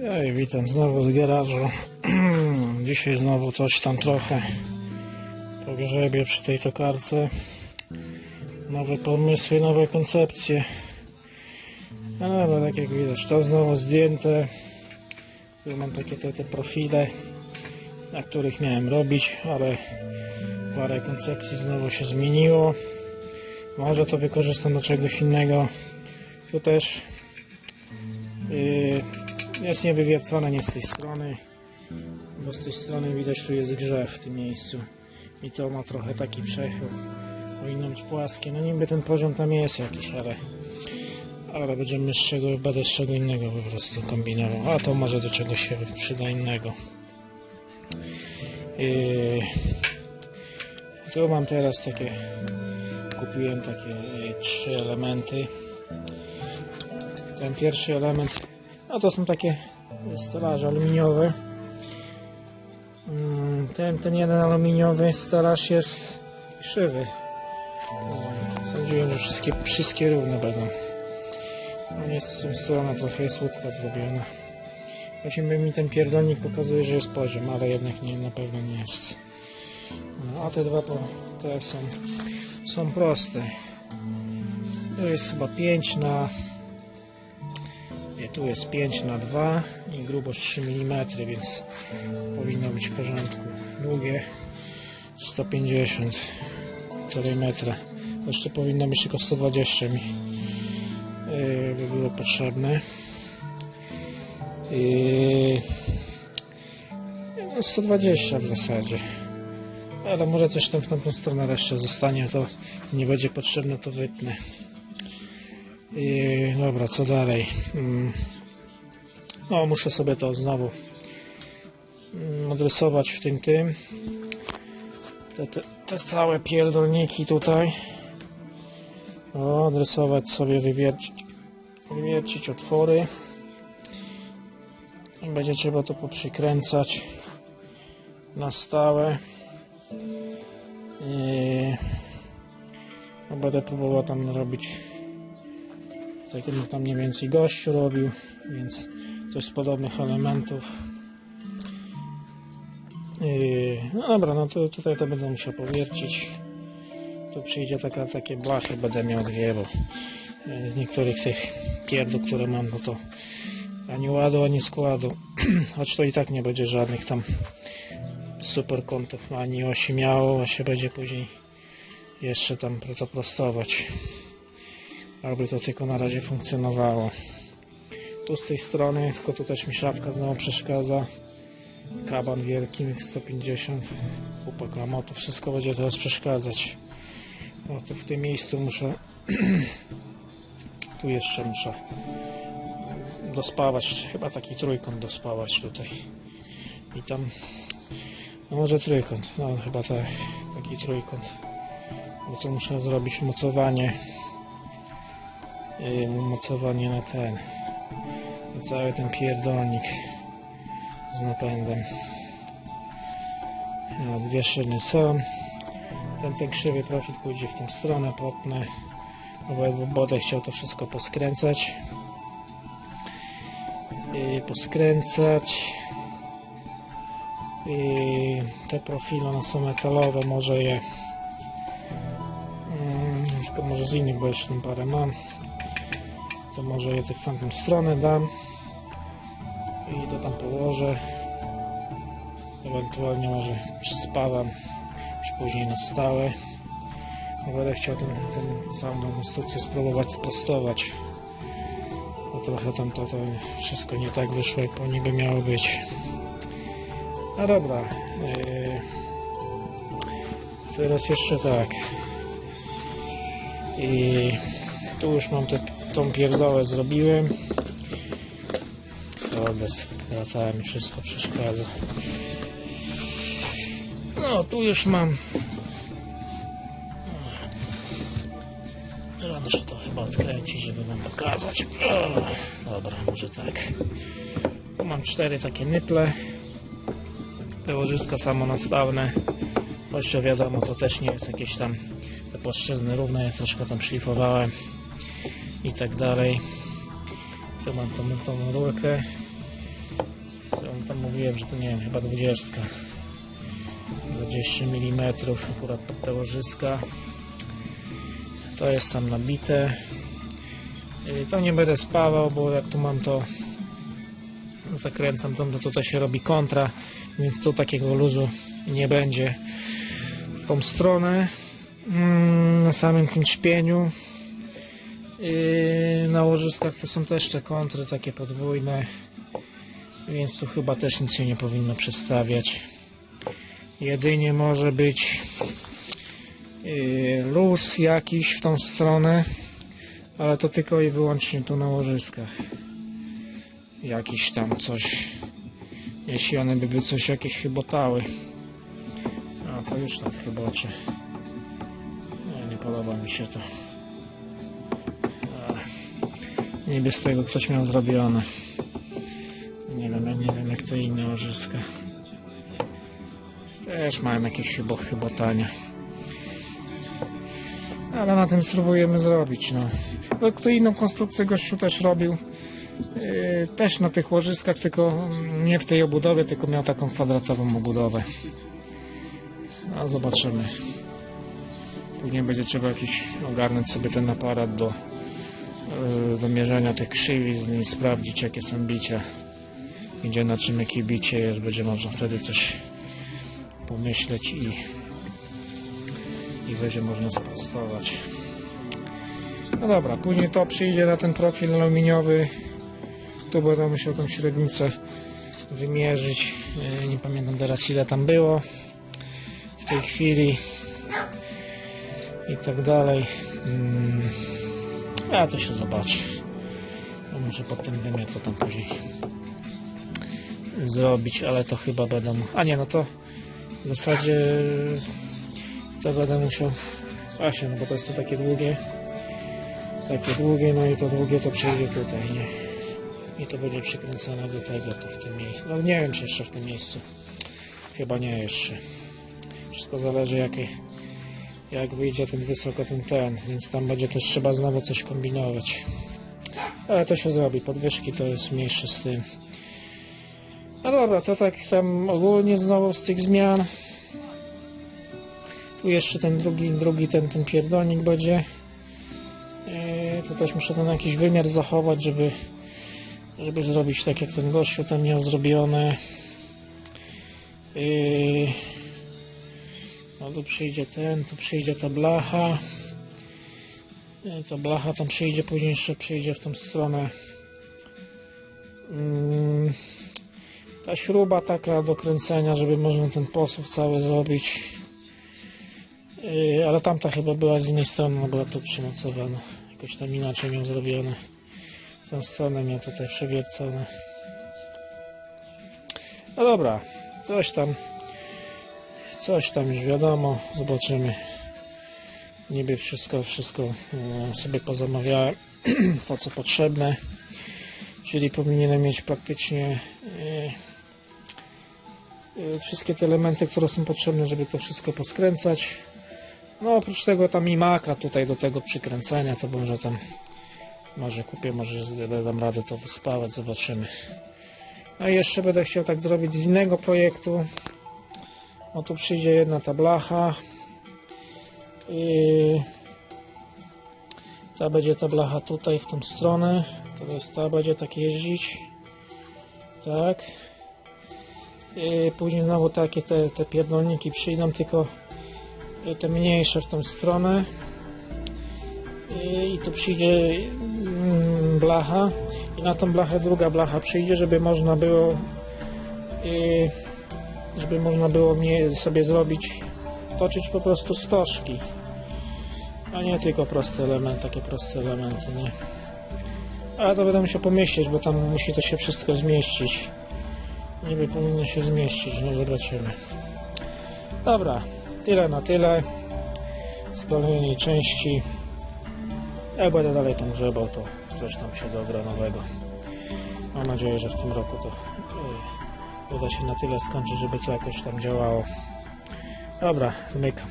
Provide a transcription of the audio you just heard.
Ej, witam znowu z garażu. Dzisiaj znowu coś tam trochę pogrzebię przy tej tokarce. Nowe pomysły, nowe koncepcje. No dobra, tak jak widać, to znowu zdjęte. Tu mam takie te, te profile, na których miałem robić, ale parę koncepcji znowu się zmieniło. Może to wykorzystam do czegoś innego. Tu też yy, jest niewywiercone nie z tej strony, bo z tej strony widać tu jest grzew w tym miejscu i to ma trochę taki przechył. Powinno być płaskie. No niby ten poziom tam jest jakiś, ale ale będziemy z czego, będę z czego innego po prostu kombinował. A to może do czegoś się przyda innego. Yy, tu mam teraz takie kupiłem takie yy, trzy elementy. Ten pierwszy element, no to są takie stelaże aluminiowe. Mm, Ten, ten jeden aluminiowy stelaż jest krzywy. Sądziłem, że wszystkie, wszystkie równe będą. No nie z tą stroną trochę jest łódka zrobiona. Właśnie mi ten pierdolnik pokazuje, że jest poziom, ale jednak nie, na pewno nie jest. No, a te dwa te są, są proste. To jest chyba 5 na nie, tu jest 5 na 2 i grubość 3 mm, więc powinno być w porządku. Długie 150 mm. Jeszcze powinno być tylko 120 mi yy, by było potrzebne. Yy, no 120 w zasadzie. Ale może coś tam w tamtą stronę jeszcze zostanie, to nie będzie potrzebne, to wytnę. I dobra, co dalej? Mm. No, muszę sobie to znowu mm, odrysować w tym tym. Te, te, te całe pierdolniki tutaj. O, odrysować sobie, wywiercić, wywiercić otwory. I będzie trzeba to poprzykręcać na stałe. No, będę próbował tam robić tak jak tam mniej więcej gościu robił, więc coś z podobnych elementów. Yy, no dobra, no to tutaj to będę musiał powiercić. Tu przyjdzie taka, takie blachy, będę miał dwie, bo yy, z niektórych tych pierdół, które mam, no to ani ładu, ani składu. Choć to i tak nie będzie żadnych tam super kątów, ani osi miało, a się będzie później jeszcze tam to aby to tylko na razie funkcjonowało. Tu z tej strony, tylko tu też mi szafka znowu przeszkadza. Kaban wielki, 150, upak lamotu, wszystko będzie teraz przeszkadzać. No to w tym miejscu muszę, tu jeszcze muszę dospawać, chyba taki trójkąt dospawać tutaj. I tam, no może trójkąt, no chyba tak, taki trójkąt. Bo tu muszę zrobić mocowanie yy, mocowanie na ten na cały ten pierdolnik z napędem. No, dwie szyny są. Ten, ten krzywy profil pójdzie w tę stronę potnę. Bo będę chciał to wszystko poskręcać. Poskręcać. I te profile one są metalowe może je mm, tylko może z innych bo jeszcze tam parę mam to może je w tamtą stronę dam. I to tam położę. Ewentualnie może przyspawam już później na stałe. Bo będę chciał ten całą konstrukcję spróbować sprostować. Bo trochę tam to, to wszystko nie tak wyszło jak niby miało być. No dobra yy, teraz jeszcze tak. I tu już mam te tą pierdołę zrobiłem. Bez latała mi wszystko przeszkadza. No, tu już mam. Ja muszę to chyba odkręcić, żeby wam pokazać. O, dobra, może tak. Tu mam cztery takie nyple. Te łożyska samonastawne. Choć wiadomo, to też nie jest jakieś tam te płaszczyzny równe, ja troszkę tam szlifowałem i tak dalej. Tu mam tą, tą rurkę tam, tam mówiłem, że to nie wiem, chyba 20. 20 mm akurat pod te łożyska. To jest tam nabite. Y, To nie będę spawał, bo jak tu mam to zakręcam tam, to tutaj się robi kontra, więc tu takiego luzu nie będzie w tą stronę. Mm, Na samym tym szpieniu yy, na łożyskach tu są też te kontry takie podwójne, więc tu chyba też nic się nie powinno przestawiać. Jedynie może być yy, luz jakiś w tą stronę, ale to tylko i wyłącznie tu na łożyskach. Jakiś tam coś, jeśli one by, by coś jakieś chybotały. A to już tak chybocze. Nie, nie podoba mi się to. Niby z tego ktoś miał zrobione. Nie wiem, nie wiem jak te inne łożyska. Też mają jakieś chybo, chybotania. Ale na tym spróbujemy zrobić, no. No, kto inną konstrukcję gościu też robił. Yy, też na tych łożyskach, tylko nie w tej obudowie, tylko miał taką kwadratową obudowę. A zobaczymy. Później będzie trzeba jakiś ogarnąć sobie ten aparat do, do mierzenia tych krzywizn i sprawdzić jakie są bicia. Gdzie na czym jakie bicie jest, będzie można wtedy coś pomyśleć i, i będzie można sprostować. No dobra, później to przyjdzie na ten profil aluminiowy. Tu będę musiał tą średnicę wymierzyć. Yy, Nie pamiętam teraz ile tam było w tej chwili i tak dalej. A to się zobaczy. No może pod ten wymiar to tam później zrobić, ale to chyba będą. A nie, no to w zasadzie to będę musiał. Właśnie, no bo to jest to takie długie. Takie długie, no i to długie to przyjdzie tutaj, nie? I to będzie przykręcone do tego, to w tym miejscu. No nie wiem, czy jeszcze w tym miejscu. Chyba nie jeszcze. Wszystko zależy jakie, jak wyjdzie ten wysoko ten ten, więc tam będzie też trzeba znowu coś kombinować. Ale to się zrobi, podwyżki to jest mniejsze z tym. No dobra, to tak tam ogólnie znowu z tych zmian. Tu jeszcze ten drugi, drugi ten, ten pierdolnik będzie. Eee, tu też muszę ten jakiś wymiar zachować, żeby, żeby zrobić tak jak ten gościu tam miał zrobione. Eee, no tu przyjdzie ten, tu przyjdzie ta blacha. Ta blacha tam przyjdzie, później jeszcze przyjdzie w tą stronę. Mm, ta śruba taka do kręcenia, żeby można ten posuw cały zrobić. Yy, ale tamta chyba była z innej strony, była tu przymocowana. Jakoś tam inaczej miał zrobione. W tą stronę miał tutaj przewiercone. No dobra, coś tam. Coś tam już wiadomo, zobaczymy. Niby wszystko, wszystko yy, sobie pozamawiałem, to co potrzebne. Czyli powinienem mieć praktycznie yy, yy, wszystkie te elementy, które są potrzebne, żeby to wszystko poskręcać. No oprócz tego tam i tutaj do tego przykręcania, to może tam może kupię, może dam radę to wyspawać, zobaczymy. A jeszcze będę chciał tak zrobić z innego projektu. No tu przyjdzie jedna ta blacha. I ta będzie ta blacha tutaj w tą stronę. To jest ta będzie tak jeździć. Tak. I później znowu takie te, te pierdolniki przyjdą, tylko te mniejsze w tą stronę i, i tu przyjdzie mm, blacha i na tą blachę druga blacha przyjdzie, żeby można było i, żeby można było mnie sobie zrobić toczyć po prostu stożki. A nie tylko proste elementy, takie proste elementy, nie. Ale to będę musiał pomieścić, bo tam musi to się wszystko zmieścić. Niby powinno się zmieścić, no zobaczymy. Dobra, tyle na tyle. Z kolejnej części. Jak będę dalej tam grzebał, to coś tam się dogra nowego. Mam nadzieję, że w tym roku to uda się na tyle skończyć, żeby to jakoś tam działało. Dobra, zmykam.